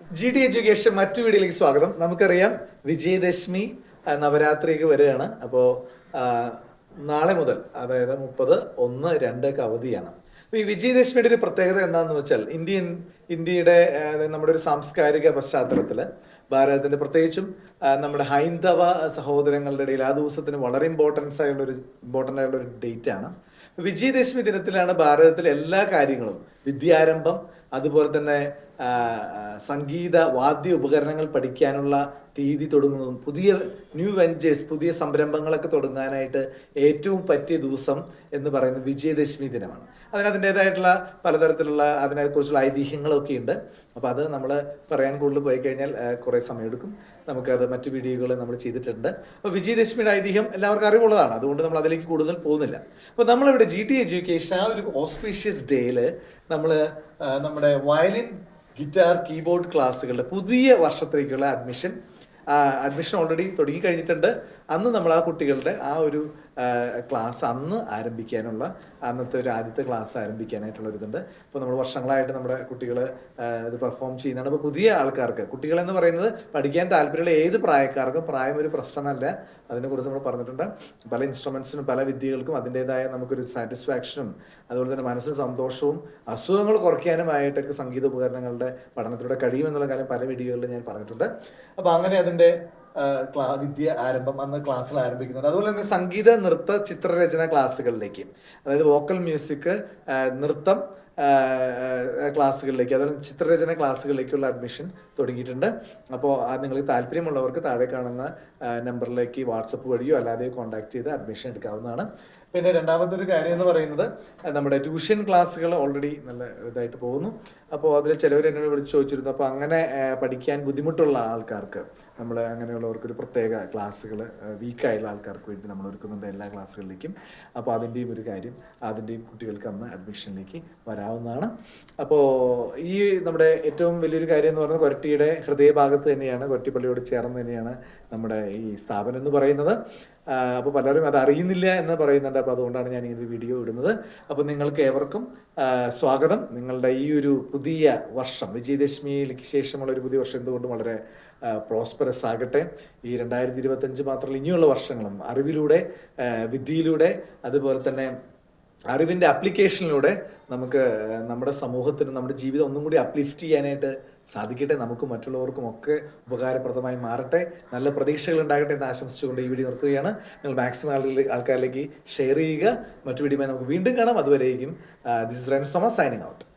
G T education മറ്റു വീഡിയോയിലേക്ക് സ്വാഗതം. നമുക്കറിയാം വിജയദശമി നവരാത്രിക്ക് വരികയാണ്. അപ്പോൾ നാളെ മുതൽ അതായത് മുപ്പത് ഒന്ന് രണ്ട് ഒക്കെ അവധിയാണ്. അപ്പോൾ ഈ വിജയദശമിയുടെ ഒരു പ്രത്യേകത എന്താണെന്ന് വെച്ചാൽ ഇന്ത്യൻ ഇന്ത്യയുടെ നമ്മുടെ ഒരു സാംസ്കാരിക പശ്ചാത്തലത്തിൽ ഭാരതത്തിന്റെ പ്രത്യേകിച്ചും നമ്മുടെ ഹൈന്ദവ സഹോദരങ്ങളുടെ ഇടയിൽ ആ ദിവസത്തിന് വളരെ ഇമ്പോർട്ടൻസ് ആയുള്ള ഒരു ഇമ്പോർട്ടന്റ് ആയുള്ള ഒരു ഡേറ്റ് ആണ്. വിജയദശമി ദിനത്തിലാണ് ഭാരതത്തിലെ എല്ലാ കാര്യങ്ങളും വിദ്യാരംഭം അതുപോലെ തന്നെ സംഗീത വാദ്യ ഉപകരണങ്ങൾ പഠിക്കാനുള്ള തീയതി തുടങ്ങുന്നതും പുതിയ ന്യൂ വെഞ്ചേഴ്സ് പുതിയ സംരംഭങ്ങളൊക്കെ തുടങ്ങാനായിട്ട് ഏറ്റവും പറ്റിയ ദിവസം എന്ന് പറയുന്നത് വിജയദശമി ദിനമാണ്. അതിന് അതിന്റെതായിട്ടുള്ള പലതരത്തിലുള്ള അതിനെക്കുറിച്ചുള്ള ഐതിഹ്യങ്ങളൊക്കെ ഉണ്ട്. അപ്പോൾ അത് നമ്മൾ പറയാൻ കൂടുതൽ പോയി കഴിഞ്ഞാൽ കുറേ സമയമെടുക്കും. നമുക്കത് മറ്റു വീഡിയോകൾ നമ്മൾ ചെയ്തിട്ടുണ്ട്. അപ്പോൾ വിജയദശമിയുടെ ഐതിഹ്യം എല്ലാവർക്കും അറിവുള്ളതാണ്. അതുകൊണ്ട് നമ്മൾ അതിലേക്ക് കൂടുതൽ പോകുന്നില്ല. അപ്പോൾ നമ്മളിവിടെ ജി ടി എഡ്യൂക്കേഷൻ ആ ഒരു ഓസ്പീഷ്യസ് ഡേയിൽ നമ്മൾ നമ്മുടെ വയലിൻ ഗിറ്റാർ കീബോർഡ് ക്ലാസ്സുകളുടെ പുതിയ വർഷത്തേക്കുള്ള അഡ്മിഷൻ അഡ്മിഷൻ ഓൾറെഡി തുടങ്ങി കഴിഞ്ഞിട്ടുണ്ട് അന്ന് നമ്മൾ ആ കുട്ടികളുടെ ആ ഒരു ക്ലാസ് അന്ന് ആരംഭിക്കാനുള്ള അന്നത്തെ ഒരു ആദ്യത്തെ ക്ലാസ് ആരംഭിക്കാനായിട്ടുള്ള ഒരിതുണ്ട് അപ്പോൾ നമ്മൾ വർഷങ്ങളായിട്ട് നമ്മുടെ കുട്ടികൾ ഇത് പെർഫോം ചെയ്യുന്നതാണ്. അപ്പോൾ പുതിയ ആൾക്കാർക്ക് കുട്ടികളെന്ന് പറയുന്നത് പഠിക്കാൻ താല്പര്യമുള്ള ഏത് പ്രായക്കാർക്കും പ്രായം ഒരു പ്രശ്നമല്ല. അതിനെക്കുറിച്ച് നമ്മൾ പറഞ്ഞിട്ടുണ്ട്. പല ഇൻസ്ട്രുമെൻസിനും പല വിദ്യകൾക്കും അതിന്റെതായ നമുക്കൊരു സാറ്റിസ്ഫാക്ഷനും അതുപോലെ തന്നെ മനസ്സിന് സന്തോഷവും അസുഖങ്ങൾ കുറയ്ക്കാനുമായിട്ടൊക്കെ സംഗീത ഉപകരണങ്ങളുടെ പഠനത്തിലൂടെ കഴിയുമെന്നുള്ള കാര്യം പല വീഡിയോകളിൽ ഞാൻ പറഞ്ഞിട്ടുണ്ട്. അപ്പോൾ അങ്ങനെ അതിന്റെ വിദ്യ ആരംഭം അന്ന് ക്ലാസ്സുകൾ ആരംഭിക്കുന്നുണ്ട് അതുപോലെ തന്നെ സംഗീത നൃത്ത ചിത്രരചന ക്ലാസ്സുകളിലേക്ക്. അതായത് വോക്കൽ മ്യൂസിക് നൃത്തം ക്ലാസ്സുകളിലേക്ക് അതുപോലെ ചിത്രരചന ക്ലാസ്സുകളിലേക്കുള്ള അഡ്മിഷൻ തുടങ്ങിയിട്ടുണ്ട്. അപ്പോൾ നിങ്ങൾക്ക് താല്പര്യമുള്ളവർക്ക് താഴെ കാണുന്ന നമ്പറിലേക്ക് വാട്സപ്പ് വഴിയോ അല്ലാതെ കോൺടാക്ട് ചെയ്ത് അഡ്മിഷൻ എടുക്കാവുന്നതാണ്. പിന്നെ രണ്ടാമത്തെ ഒരു കാര്യം എന്ന് പറയുന്നത് നമ്മുടെ ട്യൂഷൻ ക്ലാസ്സുകൾ ഓൾറെഡി നല്ല ഇതായിട്ട് പോകുന്നു. അപ്പോൾ അതിൽ ചിലവർ എന്നോട് വിളിച്ച് ചോദിച്ചിരുന്നു അപ്പോൾ അങ്ങനെ പഠിക്കാൻ ബുദ്ധിമുട്ടുള്ള ആൾക്കാർക്ക് നമ്മൾ അങ്ങനെയുള്ളവർക്ക് ഒരു പ്രത്യേക ക്ലാസ്സുകൾ വീക്കായുള്ള ആൾക്കാർക്ക് വേണ്ടി നമ്മൾ ഒരുക്കുന്നുണ്ട് എല്ലാ ക്ലാസ്സുകളിലേക്കും. അപ്പോൾ അതിന്റെയും ഒരു കാര്യം അതിന്റെയും കുട്ടികൾക്ക് അന്ന് അഡ്മിഷനിലേക്ക് വരാവുന്നതാണ്. അപ്പോൾ ഈ നമ്മുടെ ഏറ്റവും വലിയൊരു കാര്യം എന്ന് പറയുന്നത് കൊരട്ടിയുടെ ഹൃദയഭാഗത്ത് തന്നെയാണ് കൊരട്ടിപ്പള്ളിയോട് ചേർന്ന് തന്നെയാണ് നമ്മുടെ ഈ സ്ഥാപനം എന്ന് പറയുന്നത്. അപ്പോൾ പലരും അത് അറിയുന്നില്ല എന്ന് പറയുന്നുണ്ട്. അപ്പോൾ അതുകൊണ്ടാണ് ഞാൻ ഒരു വീഡിയോ ഇടുന്നത്. അപ്പോൾ നിങ്ങൾക്ക് ഏവർക്കും സ്വാഗതം. നിങ്ങളുടെ ഈ ഒരു പുതിയ വർഷം വിജയദശമിയിലേക്ക് ശേഷമുള്ള ഒരു പുതിയ വർഷം എന്തുകൊണ്ടും വളരെ പ്രോസ്പെറസ് ആകട്ടെ. ഈ രണ്ടായിരത്തി ഇരുപത്തഞ്ച് മാത്രമല്ല ഇനിയുള്ള വർഷങ്ങളും അറിവിലൂടെ വിദ്യയിലൂടെ അതുപോലെ തന്നെ അറിവിന്റെ അപ്ലിക്കേഷനിലൂടെ നമുക്ക് നമ്മുടെ സമൂഹത്തിന് നമ്മുടെ ജീവിതം ഒന്നും കൂടി അപ്ലിഫ്റ്റ് ചെയ്യാനായിട്ട് സാധിക്കട്ടെ. നമുക്ക് മറ്റുള്ളവർക്കും ഒക്കെ ഉപകാരപ്രദമായി മാറട്ടെ. നല്ല പ്രതീക്ഷകൾ ഉണ്ടാകട്ടെ എന്ന് ആശംസിച്ചുകൊണ്ട് ഈ വീഡിയോ നിർത്തുകയാണ്. നിങ്ങൾ മാക്സിമം ആൾക്കാരിലേക്ക് ഷെയർ ചെയ്യുക. മറ്റു വീഡിയോമായി നമുക്ക് വീണ്ടും കാണാം. അതുവരെയും this Rain Thomas signing out